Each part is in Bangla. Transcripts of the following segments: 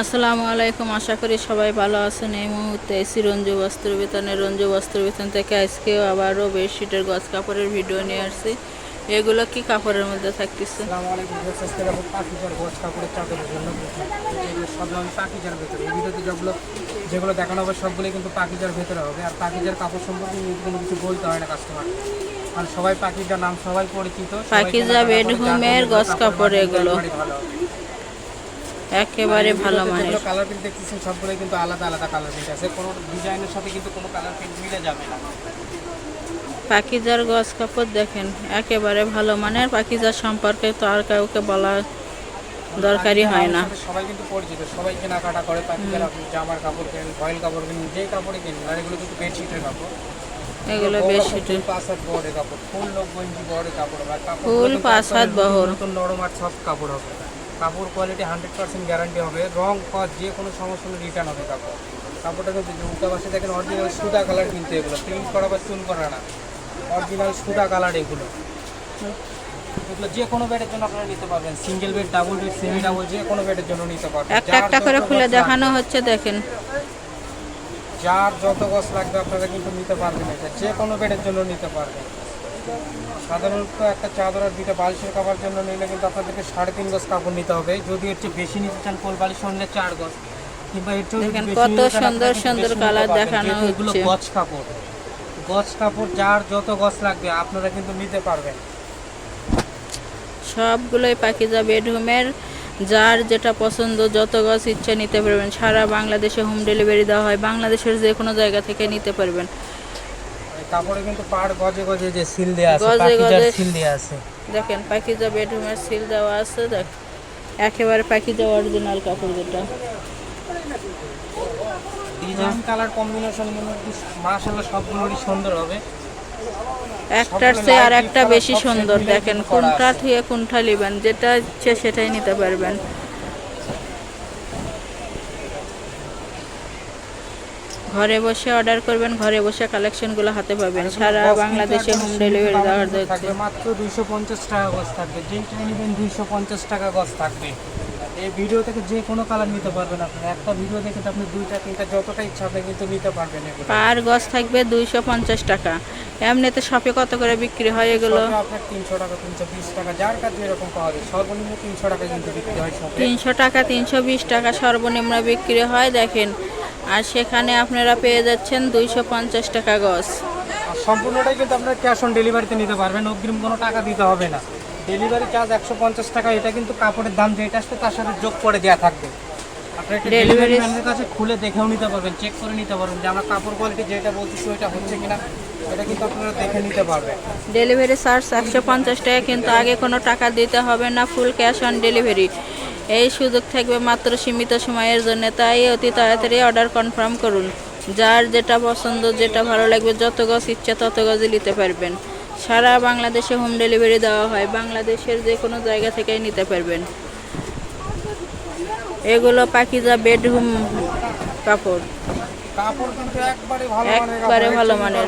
আসসালামু আলাইকুম আশা করি সবাই ভালো আছেন এই মুহূর্তে এসি রঞ্জু বস্ত্র বেতনের রঞ্জু বস্ত্র বেতন থেকে আজকেও আবারও বেডশিটের গজ কাপড়ের ভিডিও নিয়ে আসছি এগুলো কি কাপড়ের মধ্যে থাকতেছে আসসালামু আলাইকুম পাখিজার গোছ কাপড়ের চাদরের জন্য বলছি। আমি পাখিজার ভেতরে এই ভিডিওতে যেগুলো যেগুলো দেখানো হবে সবগুলো কিন্তু পাখিজার ভেতরে হবে আর পাখিজার কাপড় সম্পর্কে কোনো কিছু বলতে হয় না কাস্টমার কারণ সবাই পাখিজার নাম সবাই পরিচিত পাখিজা বেডরুমের গজ কাপড় এগুলো। ভালো। একেবারে ভালো মানের। যেগুলো কালার প্রিন্ট দেখতেছেন সবগুলোই কিন্তু আলাদা আলাদা কালার প্রিন্ট আছে। কোনো ডিজাইনের সাথে কিন্তু কোনো কালার প্রিন্ট মিলে যাবে না। গজ কাপড় দেখেন একেবারে ভালো মানের। সম্পর্কে তো আর কাউকে বলা দরকারই হয় না। সবাই কিন্তু পরিচিত সবাই কেনাকাটা করে পাখিজার আপনি জামার কাপড় কেনেন ভয়েল কাপড় কেনেন যেই কাপড়ই কেনেন আর এগুলো কিন্তু বেডশিটের কাপড়। এগুলো বেডশিটের ফুল পাঁচ বহরের কাপড় ফুল লোক গঞ্জি বহরের কাপড় কাপড় ফুল বহর। নরম আর সফট কাপড় হবে। কাপড় কোয়ালিটি হান্ড্রেড পার্সেন্ট গ্যারান্টি হবে। রং কস যে কোনো সমস্যা হলে রিটার্ন হবে কাপড়। কাপড়টা কিন্তু উল্টা পাশে দেখেন অরিজিনাল সুতা কালার কিন্তু এগুলো। প্রিন্ট করা বা চুন করা না। অরিজিনাল সুতা কালার এগুলো। এগুলো যে কোনো বেডের জন্য আপনারা নিতে পারবেন। Single bed double bed semi double যে কোনো বেডের জন্য নিতে পারবেন। একটা একটা করে খুলে দেখানো হচ্ছে দেখেন। যার যত গছ লাগবে আপনারা কিন্তু নিতে পারবেন এটা। যে কোনো বেডের জন্য নিতে পারবেন। সাধারণত একটা চাদর আর দুইটা বালিশের কাপড় জন্য নিলে কিন্তু আপনাদেরকে সাড়ে তিন গজ কাপড় নিতে হবে। যদি এর চেয়ে বেশি নিতে চান কোল বালিশ নিলে চার গজ। কিংবা এর দেখেন কত সুন্দর সুন্দর কালার দেখানো হচ্ছে। গজ কাপড়। গজ কাপড় যার যত গছ লাগবে আপনারা কিন্তু নিতে পারবেন। সবগুলোই পাকিজা বেডরুমের যার যেটা পছন্দ যত গাছ ইচ্ছা নিতে পারবেন। সারা বাংলাদেশে হোম ডেলিভারি দেওয়া হয়। বাংলাদেশের যে কোনো জায়গা থেকে নিতে পারবেন। কাপড়ে কিন্তু পাড় গজে গজে যে সিল দেওয়া আছে গজে গজে- সিল দেওয়া আছে। দেখেন পাকিজা বেডরুমের সিল দেওয়া আছে দেখ। একেবারে পাকিজা অরিজিনাল কাপড় যেটা। ডিজাইন কালার কম্বিনেশন কিন্তু মাশাআল্লাহ সবগুলোরই সুন্দর হবে। একটার চেয়ে আর একটা বেশি সুন্দর। দেখেন কোনটা থেকে কোনটা নেবেন যেটা ইচ্ছে সেটাই নিতে পারবেন। ঘরে বসে অর্ডার করবেন ঘরে বসে কালেকশনগুলো হাতে পাবেন। সারা বাংলাদেশে হোম ডেলিভারি simple দেওয়া থাকবে মাত্র দুইশো পঞ্চাশ টাকা গজ থাকবে। যেইটা নেবেন দুইশো পঞ্চাশ টাকা গজ থাকবে। এই ভিডিও থেকে যে কোনো কালার নিতে পারবেন আপনারা। একটা ভিডিও দেখে তো আপনি দুইটা তিনটা যতটা ইচ্ছা আপনি কিন্তু নিতে পারবেন পার গজ থাকবে দুইশো পঞ্চাশ টাকা। এমনিতে শপে কত করে বিক্রি হয় এগুলো? আপনার তিনশো টাকা তিনশো বিশ টাকা যার কাছে যেরকম পাওয়া যায়। সর্বনিম্ন তিনশো টাকা কিন্তু বিক্রি হয় শপে তিনশো টাকা তিনশো বিশ টাকা সর্বনিম্ন বিক্রি হয়। দেখেন আর সেখানে আপনারা পেয়ে যাচ্ছেন দুইশো পঞ্চাশ টাকা গজ। সম্পূর্ণটাই কিন্তু আপনারা ক্যাশ অন ডেলিভারিতে নিতে পারবেন অগ্রিম কোনো টাকা দিতে হবে না। ডেলিভারি চার্জ একশো পঞ্চাশ টাকা এটা কিন্তু কাপড়ের দাম যেটা আসবে তার সাথে যোগ করে দেওয়া থাকবে। আপনার একটা ডেলিভারি ম্যানের কাছে খুলে দেখেও নিতে পারবেন চেক করে নিতে পারবেন যে আমরা কাপড় কোয়ালিটি যেটা বলতেছি ওইটা হচ্ছে কিনা এটা কিন্তু আপনারা দেখে নিতে পারবেন। ডেলিভারি চার্জ একশো পঞ্চাশ টাকা কিন্তু আগে কোনো টাকা দিতে হবে না ফুল ক্যাশ অন ডেলিভারি এই সুযোগ থাকবে মাত্র সীমিত সময়ের জন্য তাই অতি তাড়াতাড়ি অর্ডার কনফার্ম করুন। যার যেটা পছন্দ যেটা ভালো লাগবে যত গজ ইচ্ছা তত গজে নিতে পারবেন। সারা বাংলাদেশে হোম ডেলিভারি দেওয়া হয় বাংলাদেশের যে কোনো জায়গা থেকেই নিতে পারবেন। এগুলো পাকিজা বেডরুম কাপড়। একবারে ভালো মানের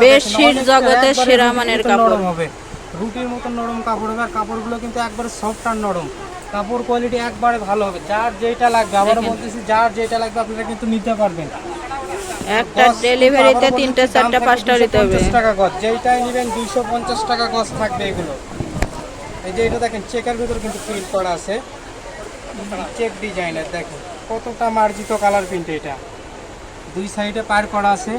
বেডশিট জগতের সেরা মানের কাপড়। রুটির মতো নরম কাপড় হবে আর কাপড়গুলো কিন্তু একবারে সফট আর নরম। কাপড় কোয়ালিটি একবারে ভালো হবে। যার যেটা লাগবে আবারও। বলতেছি যার যেটা লাগবে আপনারা কিন্তু নিতে পারবেন। একটা ডেলিভারিতে তিনটা চারটা পাঁচটা নিতে হবে। 250 টাকা গজ যেইটাই নেবেন দুইশো পঞ্চাশ টাকা গজ থাকবে এগুলো। এই যে এটা দেখেন চেকের ভিতর কিন্তু প্রিন্ট করা আছে। চেক ডিজাইনের দেখেন। কতটা মার্জিত কালার প্রিন্ট এটা। দুই সাইডে পার করা আছে।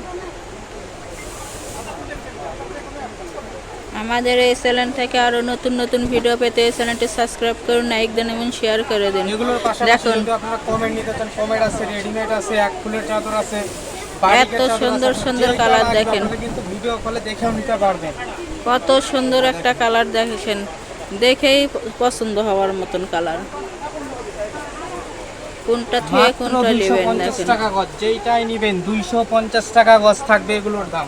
আমাদের এই চ্যানেল থেকে আরও নতুন নতুন ভিডিও পেতে এই চ্যানেলটি সাবস্ক্রাইব করুন লাইক দেন এবং শেয়ার করে দিন। এগুলোর পাশাপাশি দেখুন। আপনারা কমেন্ট নিতে চান কমেন্ট আছে রেডিমেড আছে এক ফুলের চাদর আছে এত সুন্দর সুন্দর কালার দেখেন। কিন্তু ভিডিও কলে দেখেও নিতে পারবেন। কত সুন্দর একটা কালার দেখেছেন। দেখেই পছন্দ হওয়ার মতন কালার কোনটা থেকে কোনটা নেবেন দেখেন। টাকা গজ যেইটাই নিবেন দুইশো পঞ্চাশ টাকা গজ থাকবে এগুলোর দাম।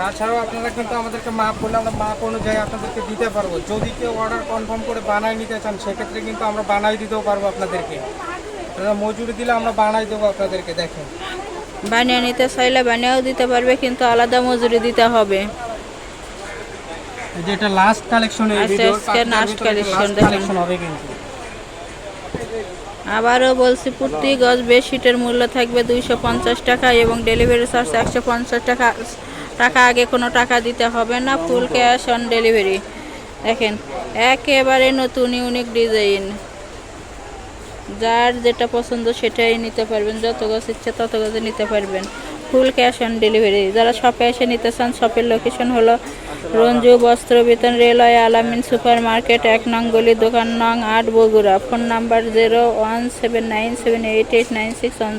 তাছাড়াও আপনারা কিন্তু আমাদেরকে মাপ বললে আমরা মাপ অনুযায়ী আপনাদেরকে দিতে পারব। যদি কেউ অর্ডার কনফার্ম করে বানাই নিতে চান সেক্ষেত্রে কিন্তু আমরা বানাই দিতেও পারব আপনাদেরকে। আপনারা মজুরি দিলে আমরা বানাই দেবো আপনাদেরকে দেখেন। বানিয়ে নিতে চাইলে বানিয়েও দিতে পারবে কিন্তু আলাদা মজুরি দিতে হবে। এই যে এটা লাস্ট কালেকশন এই ভিডিওর হবে কিন্তু। আবারও বলছি প্রতি গজ বেডশিটের মূল্য থাকবে দুইশো পঞ্চাশ টাকা এবং ডেলিভারি চার্জ একশো পঞ্চাশ টাকা। টাকা আগে কোনো টাকা দিতে হবে না ফুল ক্যাশ অন ডেলিভারি দেখেন, একেবারে নতুন ইউনিক ডিজাইন যার যেটা পছন্দ সেটাই নিতে পারবেন, যত গাছ ইচ্ছে তত গাছে নিতে পারবেন। ফুল ক্যাশ অন ডেলিভারি যারা শপে এসে নিতে চান শপের লোকেশন হলো রঞ্জু বস্ত্র বিতরণ, রেলওয়ে, আলামিন সুপার মার্কেট এক নং গলি, দোকান নং আট, Bogura. Phone number zero one seven nine seven eight eight nine six one